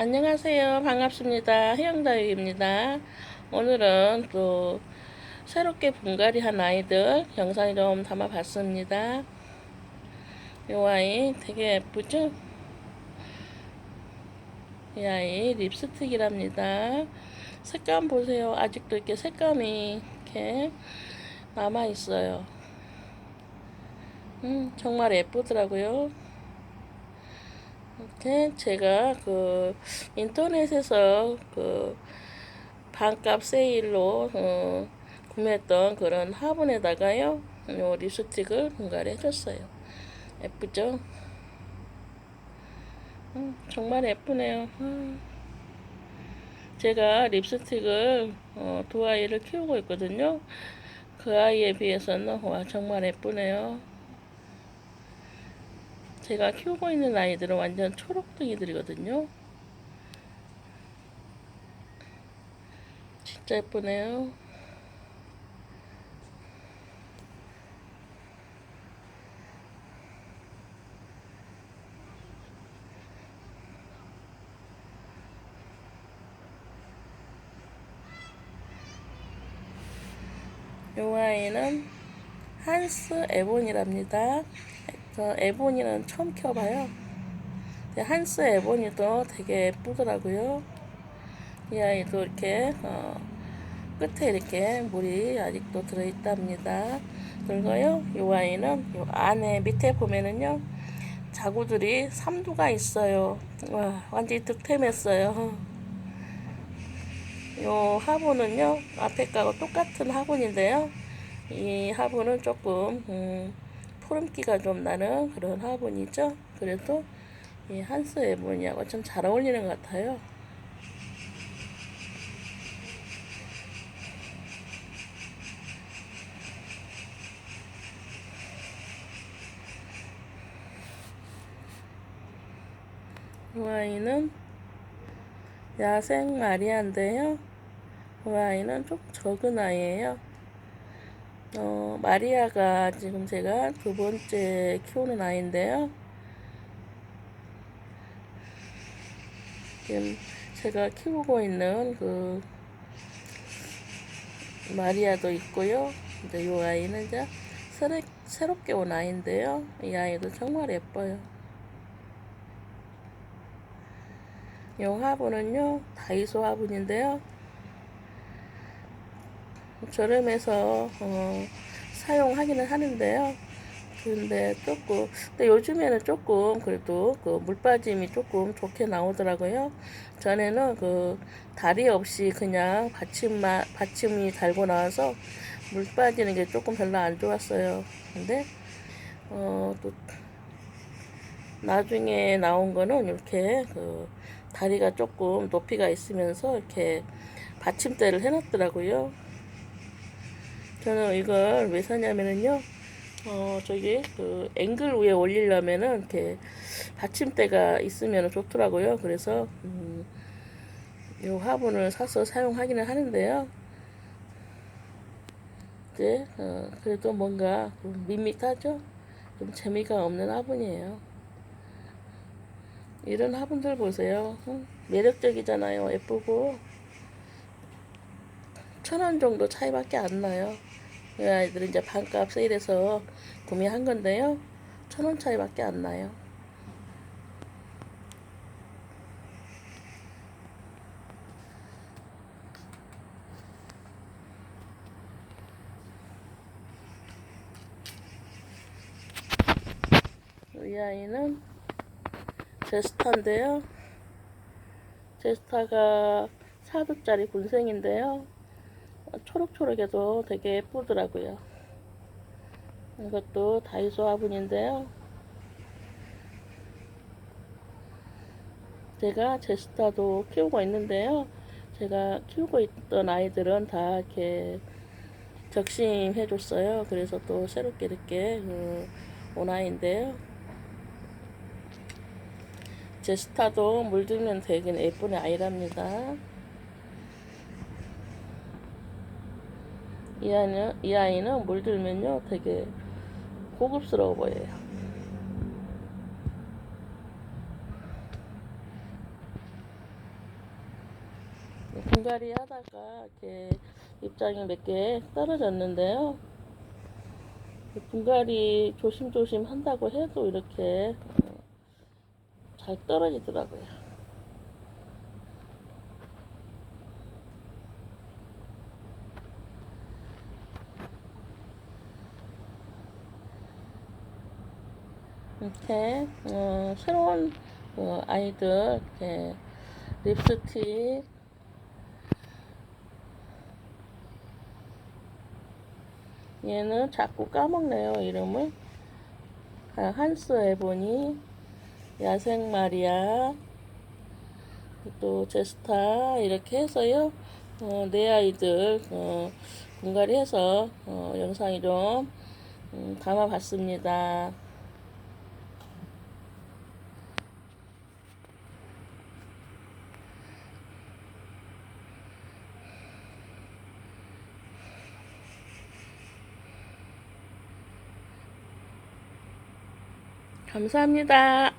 안녕하세요. 반갑습니다. 해영다육입니다. 오늘은 또 새롭게 분갈이 한 아이들 영상에 좀 담아봤습니다. 요 아이 되게 예쁘죠? 이 아이 립스틱이랍니다. 색감 보세요. 아직도 이렇게 색감이 이렇게 남아있어요. 음, 정말 예쁘더라고요. 같은 제가 그 인터넷에서 그 반값 세일로 어, 구매했던 그런 화분에다가요 요 립스틱을 분갈이 해줬어요 예쁘죠? 음, 정말 예쁘네요 음. 제가 립스틱을 어, 두 아이를 키우고 있거든요 그 아이에 비해서는 와 정말 예쁘네요 제가 키우고 있는 아이들은 완전 초록둥이들이거든요. 진짜 예쁘네요. 요 아이는 한스 에본이랍니다. 그래서 에보니는 처음 키워봐요. 한스 에보니도 되게 예쁘더라고요. 이 아이도 이렇게 어, 끝에 이렇게 물이 아직도 들어있답니다. 그리고요, 이 아이는 요 안에 밑에 보면은요, 자구들이 3두가 있어요. 와, 완전히 득템했어요. 이 화분은요, 앞에 거하고 똑같은 화분인데요. 이 화분은 조금, 음, 푸름기가 좀 나는 그런 화분이죠. 그래도 이 한스 에보니하고 참 잘 어울리는 것 같아요. 호아이는 야생 마리안데요. 호아이는 좀 적은 아이예요. 어, 마리아가 지금 제가 두 번째 키우는 아이인데요. 지금 제가 키우고 있는 그 마리아도 있고요. 이제 이 아이는 이제 새롭, 새롭게 온 아이인데요. 이 아이도 정말 예뻐요. 이 화분은요, 다이소 화분인데요. 저렴해서 어, 사용하기는 하는데요. 근데 조금 근데 요즘에는 조금 그래도 그 물빠짐이 조금 좋게 나오더라고요. 전에는 그 다리 없이 그냥 받침만 받침이 달고 나와서 물 빠지는 게 조금 별로 안 좋았어요. 근데 어 또 나중에 나온 거는 이렇게 그 다리가 조금 높이가 있으면서 이렇게 받침대를 해놨더라고요. 저는 이걸 왜 사냐면은요. 어, 저기 그 앵글 위에 올리려면은 이렇게 받침대가 있으면 좋더라고요. 그래서 음, 이 화분을 사서 사용하기는 하는데요. 이제 어, 그래도 뭔가 밋밋하죠? 좀 재미가 없는 화분이에요. 이런 화분들 보세요. 음, 매력적이잖아요. 예쁘고 천 원 정도 차이밖에 안 나요. 이 아이들은 이제 반값 세일해서 구매한 건데요. 천 원 차이밖에 안 나요. 이 아이는 제스타인데요. 제스타가 4도짜리 군생인데요. 초록초록해서 되게 예쁘더라고요. 이것도 다이소 화분인데요. 제가 제스타도 키우고 있는데요. 제가 키우고 있던 아이들은 다 이렇게 적심해줬어요. 그래서 또 새롭게 이렇게 어, 그 온아이인데요. 제스타도 물들면 되긴 예쁜 아이랍니다. 이 아이는, 이 아이는 물들면요 되게 고급스러워 보여요. 분갈이 하다가 이렇게 입장이 몇 개 떨어졌는데요. 분갈이 조심조심 한다고 해도 이렇게 어, 잘 떨어지더라고요. 이렇게 어, 새로운 어, 아이들 이렇게 립스틱 얘는 자꾸 까먹네요 이름을 아, 한스 에보니 야생 마리아 또 제스타 이렇게 해서요 어, 내 아이들 어, 분갈이 해서 어, 영상이 좀 음, 담아봤습니다. 감사합니다.